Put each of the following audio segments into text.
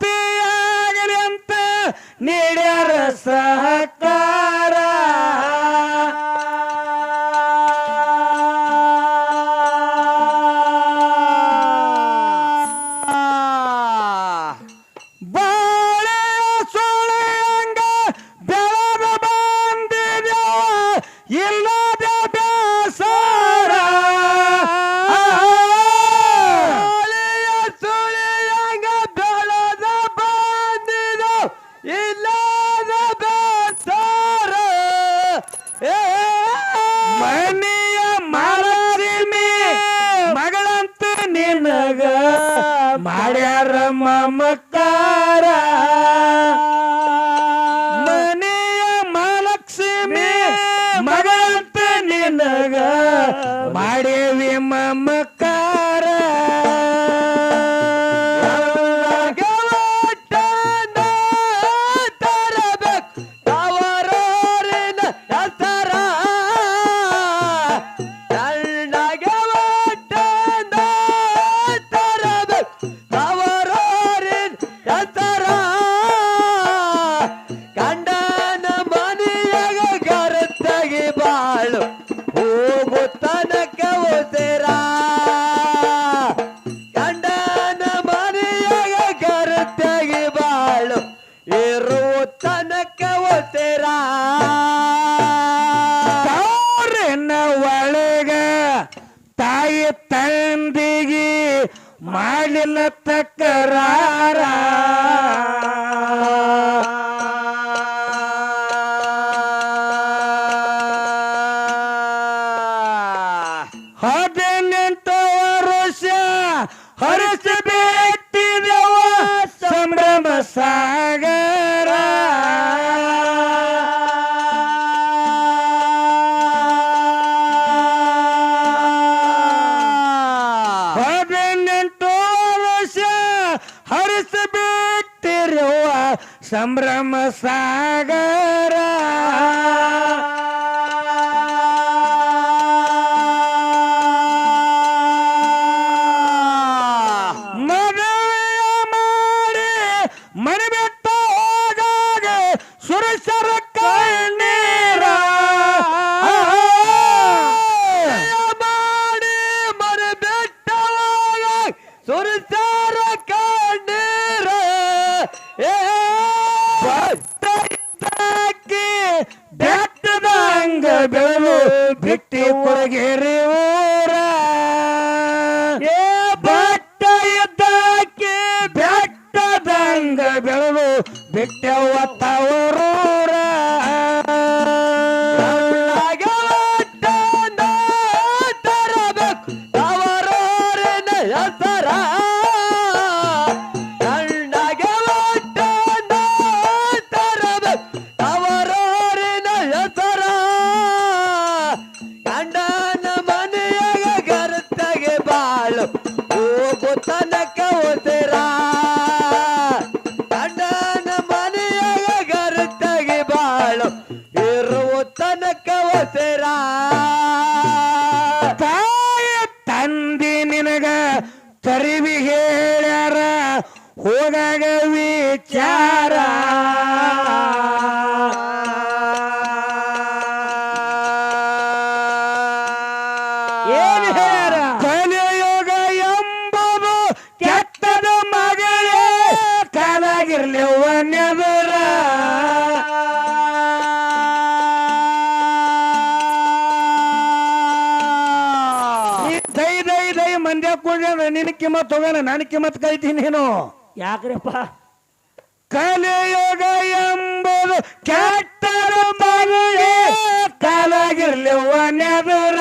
ಶೈವತಿಯಾಗಲಿ ಅಂತ ನೀಡ್ಯಾರ ಸಹಕಾರ. ಮಾಡ್ಯಾರ ಮಮಕಾರ? ಹರಿಸಬೇಕಿದವ ಸಂಭ್ರಮ ಸಾಗರ. ಹದಿನೆಂಟು ವರ್ಷ ಹರಿಸಬೇಕಿರುವ ಸಂಭ್ರಮ ಸಾಗರ. ಕರಿವಿಗೆ ಹೇಳ್ಯಾರ ಹೋಗಾಗ ವಿಚಾರ. ನಿನ್ನ ಕಿಮ್ಮತ್ ಹೋಗಲ್ಲ ನಾನು ಕಿಮ್ಮತ್ ಕರಿತೀನಿ ನೀನು. ಯಾಕ್ರಪ್ಪ? ಕಲಿಯೋಗ ಎಂಬುದು ಕೆಟ್ಟರು ಮನೆ ಕಲಾಗಿರ್ಲಿ ಒನೆದುರ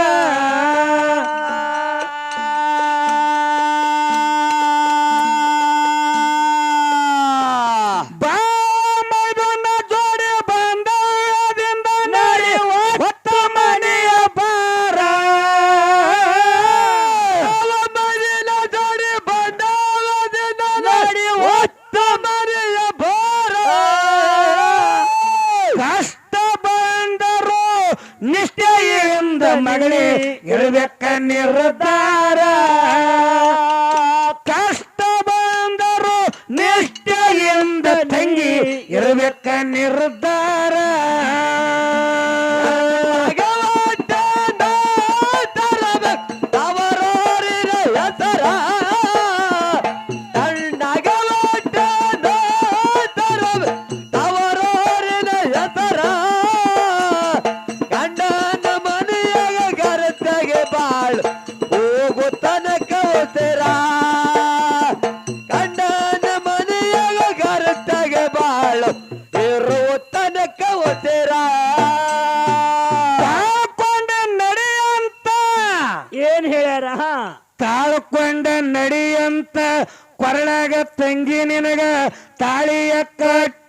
ತಂಗಿ ನಿನಗ ತಾಳಿಯ ಕಟ್ಟ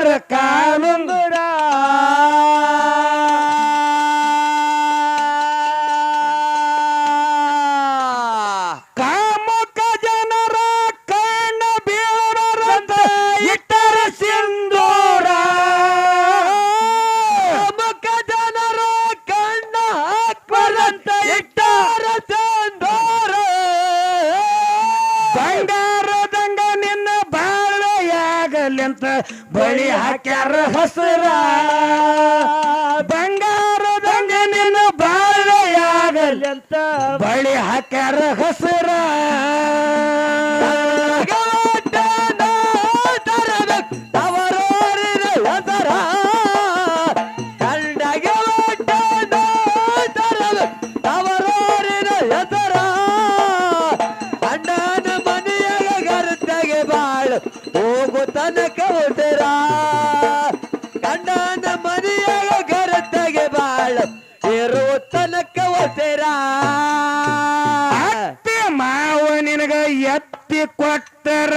Marakanum ಬಳಿ ಹಾಕ್ಯಾರ ಹಸರ. ಎತ್ತಿ ಕೊಟ್ಟರ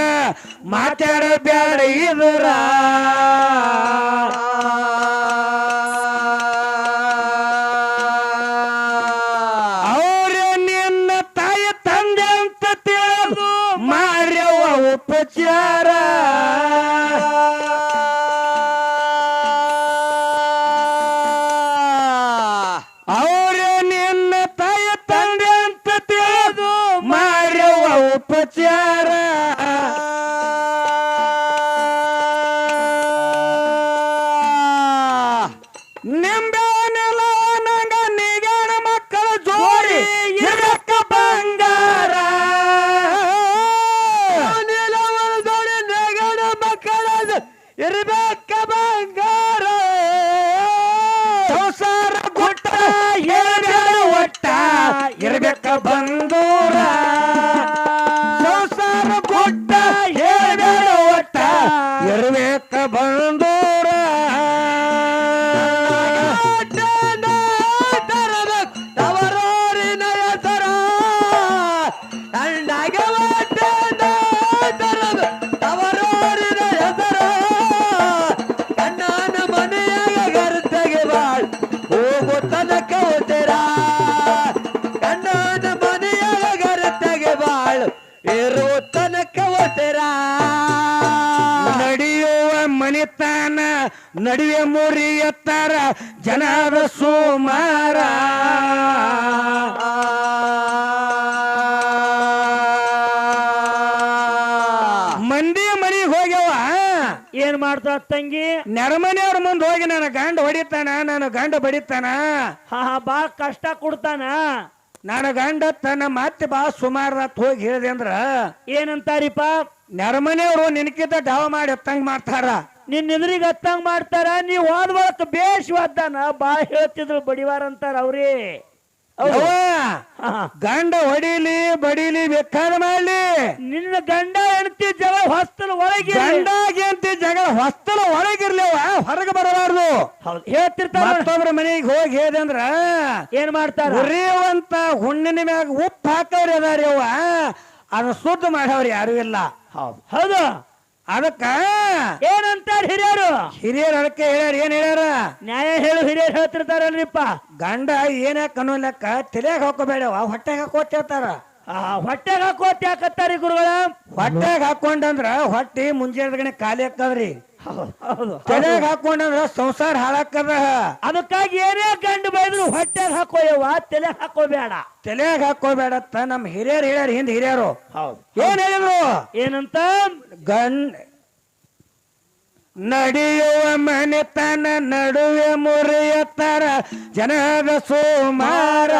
ಮಾತಾಡಬೇಡ ಇದ್ರ? Nimble! ಹೋಗಿ ನನ್ನ ಗಂಡ ಹೊಡಿತಾನ ನಾನು ಗಂಡ ಬಡಿತಾನ? ಹಾ ಕಷ್ಟ ಕೊಡ್ತಾನ. ನನ್ನ ಗಂಡ ತನ್ನ ಮತ್ತೆ ಬಾ ಸುಮಾರ ಹೋಗಿ ಹೇಳಿದೆ ಅಂದ್ರ ಏನಂತಾರಿಪ್ಪ? ನೆರಮನೆಯವರು ನಿನಕಿತ ಡಾವ ಮಾಡಿ ಎತ್ತಂಗ್ ಮಾಡ್ತಾರ. ನಿನ್ ಎದುರಿಗೆ ಹತ್ತಂಗ್ ಮಾಡ್ತಾರ ನೀವ್ ಹೋದ್ ಬೇಷ್ ಬಾ ಹೇಳ್ತಿದ್ರು ಬಡಿವಾರ ಅಂತಾರ ಅವ್ರಿ. ಗಂಡ ಹೊಡಿಲಿ ಬಡಿಲಿ ಬೇಕಾದ ಮಾಡಲಿ. ನಿನ್ನ ಗಂಡ ಹೆಂಡತಿ ಜಗಳ ಹೊಸ್ತಲ ಒಳಗೆ. ಗಂಡಾಗಿ ಜಗಳ ಹೊಸ್ತಲ ಒಳಗಿರ್ಲಿವ ಹೊರಗೆ ಬರಬಾರ್ದು. ಹೌದು ಹೇಳ್ತಿರ್ತಾರ ಮತ್ತೊಬ್ರ ಮನೆಗೆ ಹೋಗಿ ಹೇಳಿದೆ ಅಂದ್ರ ಏನ್ ಮಾಡ್ತಾರ? ಉರಿಯುವಂತ ಹುಣ್ಣಿನ ಮ್ಯಾಗ ಉಪ್ಪು ಹಾಕವ್ರಿ ಅದಾರಿ ಅವ್ವ ಅದನ್ನ ಶುದ್ಧ ಮಾಡವ್ರಿ ಯಾರು ಇಲ್ಲ. ಹೌದು. ಹೌದು. ಅದಕ್ಕ? ಏನಂತಾರ ಹಿರಿಯರು? ಹಿರಿಯರು ಅದಕ್ಕೆ ಹೇಳ್ಯಾರ ಏನ್ ಹೇಳ್ಯಾರ? ನ್ಯಾಯ ಹೇಳು ಹಿರಿಯರು ಹೇಳ್ತಿರ್ತಾರಲ್ರಿಪ್ಪ. ಗಂಡ ಏನ್ಯಾಕ ಅನ್ನೋ ಲೆಕ್ಕ ತಲೆಯಾಗ ಹಾಕೋಬೇಡವ ಹೊಟ್ಟೆಗೆ ಹಾಕೋತಿರ್ತಾರ ಆ, ಹೊಟ್ಟೆಗೆ ಹಾಕೋತಿ ಹಾಕತ್ತಾರಿ ಗುರುಗಳ? ಹೊಟ್ಟೆಗೆ ಹಾಕೊಂಡಂದ್ರ ಹೊಟ್ಟಿ ಮುಂಜಾನೆ ಖಾಲಿ ಹಾಕದ್ರಿ ತಲೆಯಾಗ ಹಾಕೊಂಡಂದ್ರ ಸಂಸಾರ ಹಾಳಾಕದ ಅದಕ್ಕಾಗಿ ಏನೇ ಗಂಡು ಬೈದ್ರು ಹೊಟ್ಟೆ ಹಾಕೋಯವ್ವ ತಲೆ ಹಾಕೋಬೇಡ. ತಲೆಯಾಗ ಹಾಕೋಬೇಡತ್ತ ನಮ್ ಹಿರಿಯರು ಹೇಳ್ಯಾರ ಹಿಂದ್ ಹಿರಿಯರು. ಹೌದು ಏನ್ ಹೇಳಿದ್ರು? ಏನಂತ? ಗಂಡ್ ನಡೆಯುವ ಮನೆತನ ನಡುವೆ ಮುರಿಯತ್ತಾರ ಜನದ ಸೋಮಾರ.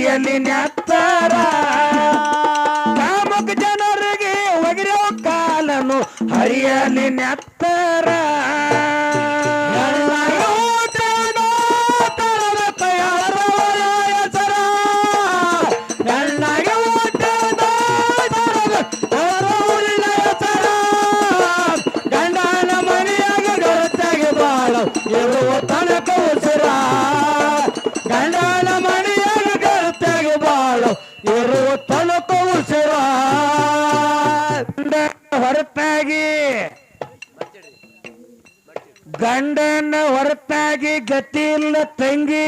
ಹರಿಯಲ್ಲಿ ಗಂಡನ ಹೊರತಾಗಿ ಗತಿ ಇಲ್ಲ ತಂಗಿ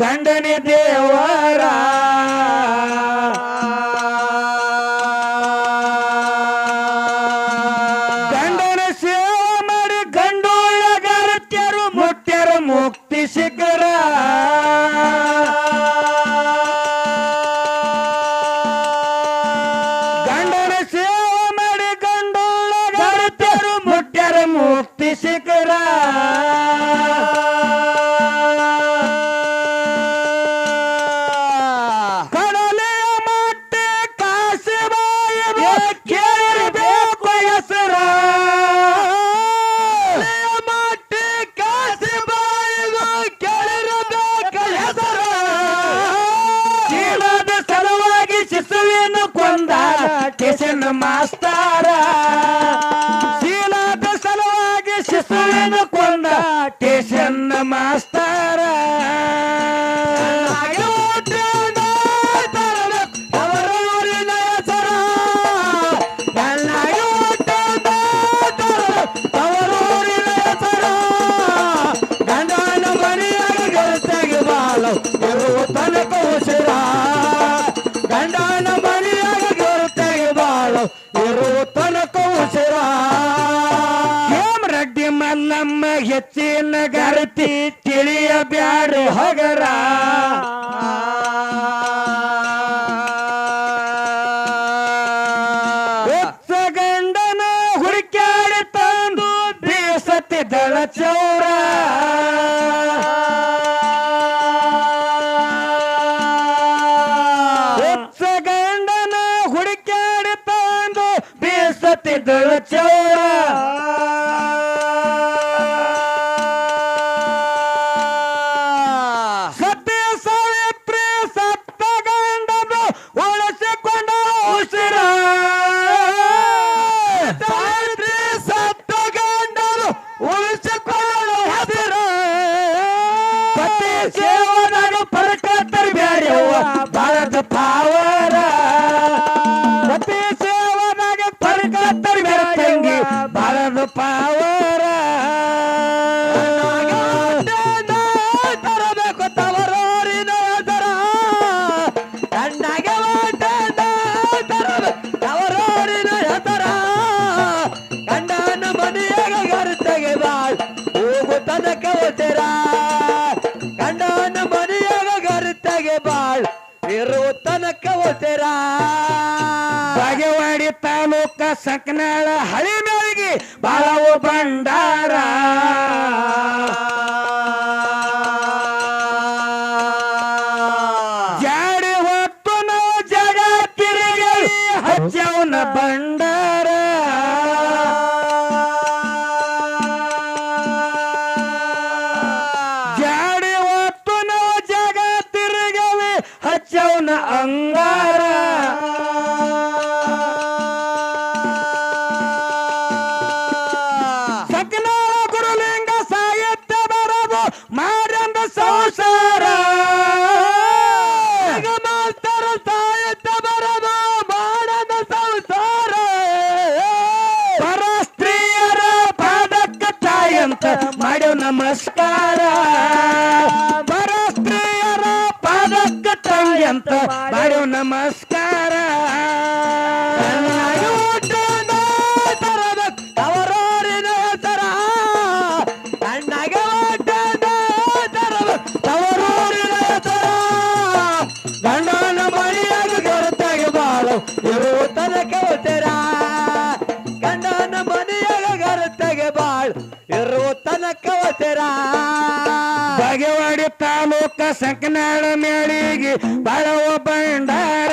ಗಂಡನೇ ದೇವರ. प्रवेश करा ಗರತಿ ತಿಳಿಯ ಬ್ಯಾಡ ಹೊಗರ. ಗಂಡನ ಹುಡುಕ್ಯಾಡಿ ತಂದು ಬೀಸತಿ ದಳ ಚೌರ. ಪತಿ ಸೇವನಾಗ ಪರಕತ್ತರ್ ಬ್ಯಾರ್ಯವ್ವ ಭಾರತ ಪಾವರ ಸಕನಾಳ ಹಳಿ ಮೇಳಿಗೆ ಬಾಳವು ಭಂಡಾರ. ಬರದು ಸೋಸ ಸಂಕನಾಳ ಮೇಳಿಗೆ ಬಾಳವ ಭಂಡಾರ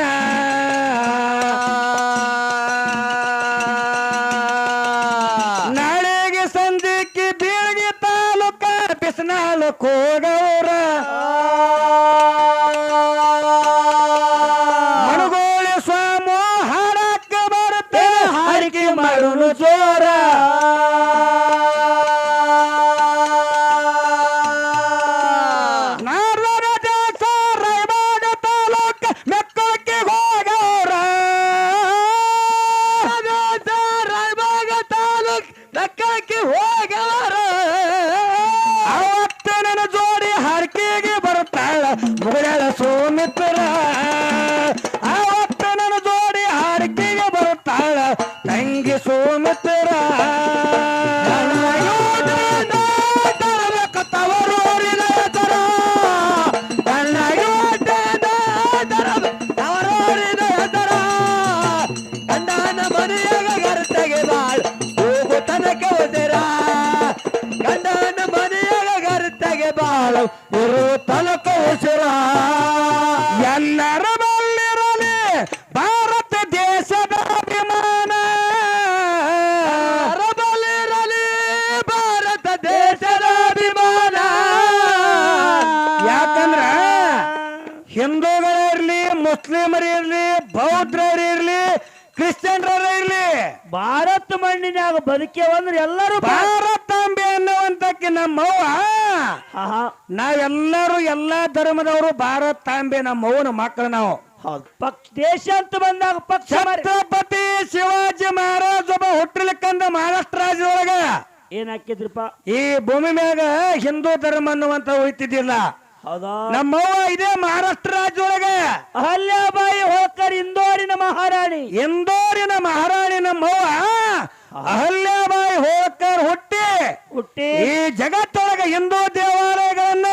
ಅನ್ನುವಂತಕ್ಕೆ ನಮ್ಮವ್ವ. ಎಲ್ಲರೂ ಎಲ್ಲಾ ಧರ್ಮದವರು ಭಾರತಾಂಬೆ ನಮ್ಮವ್ವನ ಮಕ್ಕಳು ನಾವು. ಪಕ್ಷ ದೇಶ ಅಂತ ಬಂದಾಗ ಪಕ್ಷ ಮಾರಿ- ಛತ್ರಪತಿ ಶಿವಾಜಿ ಮಹಾರಾಜ ಒಬ್ಬ ಹುಟ್ಟಲಿಕ್ಕಂದ ಮಹಾರಾಷ್ಟ್ರ ರಾಜ್ಯದೊಳಗ ಏನ್ ಹಾಕಿದ್ರಿಪ್ಪ? ಈ ಭೂಮಿ ಮ್ಯಾಗ ಹಿಂದೂ ಧರ್ಮ ಅನ್ನುವಂತ ಉಳಿತಿದ್ದಿಲ್ಲ ಹೌದಾ? ನಮ್ಮವ್ವ ಇದೇ ಮಹಾರಾಷ್ಟ್ರ ರಾಜ್ಯದೊಳಗ ಅಹಲ್ಯಾಬಾಯಿ ಹೋಕರ್ ಇಂದೋರಿನ ಮಹಾರಾಣಿ. ಇಂದೋರಿನ ಮಹಾರಾಣಿ ನಮ್ಮವ್ವ. ಅಹಲ್ಯಾಬಾಯಿ ಹೋಕರ್ ಹುಟ್ಟಿ. ಹುಟ್ಟಿ. ಈ ಜಗತ್ತೊಳಗೆ ಹಿಂದೂ ದೇವಾಲಯಗಳನ್ನ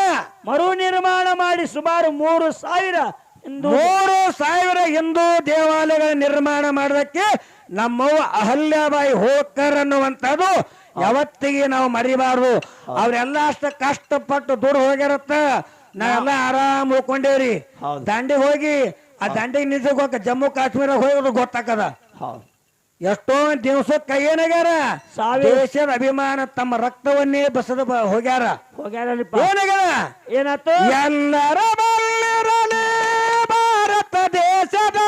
ಮರು ನಿರ್ಮಾಣ ಮಾಡಿ ಸುಮಾರು ಮೂರು ಸಾವಿರ ಹಿಂದೂ ಮೂರು ಸಾವಿರ ಹಿಂದೂ ದೇವಾಲಯಗಳ ನಿರ್ಮಾಣ ಮಾಡೋದಕ್ಕೆ ನಮ್ಮವ್ವ ಅಹಲ್ಯಾಬಾಯಿ ಹೋಕರ್ ಅನ್ನುವಂಥದ್ದು ಯಾವತ್ತಿಗೆ ನಾವು ಮರಿಬಾರ್ದು. ಅವ್ರೆಲ್ಲ ಅಷ್ಟು ಕಷ್ಟಪಟ್ಟು ದೂರ ಹೋಗಿರತ್ತ. ನಾವೆಲ್ಲ ಆರಾಮ್ ಉಳ್ಕೊಂಡೇವ್ರಿ. ಹೌದು. ದಂಡಿಗೆ ಹೋಗಿ ಆ ದಂಡಿಗೆ ನಿಂತ ಜಮ್ಮು ಕಾಶ್ಮೀರ ಹೋಗೋದು ಗೊತ್ತಾಕದ ಎಷ್ಟೋ ದಿವಸಕ್ಕ ಏನಾಗ್ಯಾರ ದೇಶದ ಅಭಿಮಾನ ತಮ್ಮ ರಕ್ತವನ್ನೇ ಬಸದ ಹೋಗ್ಯಾರ ಹೋಗ್ಯಾರ. ಹೋಗ್ಯಾರಪ್ಪ ಏನಾಗ್ಯಾರ? ಏನಾತು ಎಲ್ಲರ ಬಲ್ಲಿರಲಿ ಭಾರತ ದೇಶದ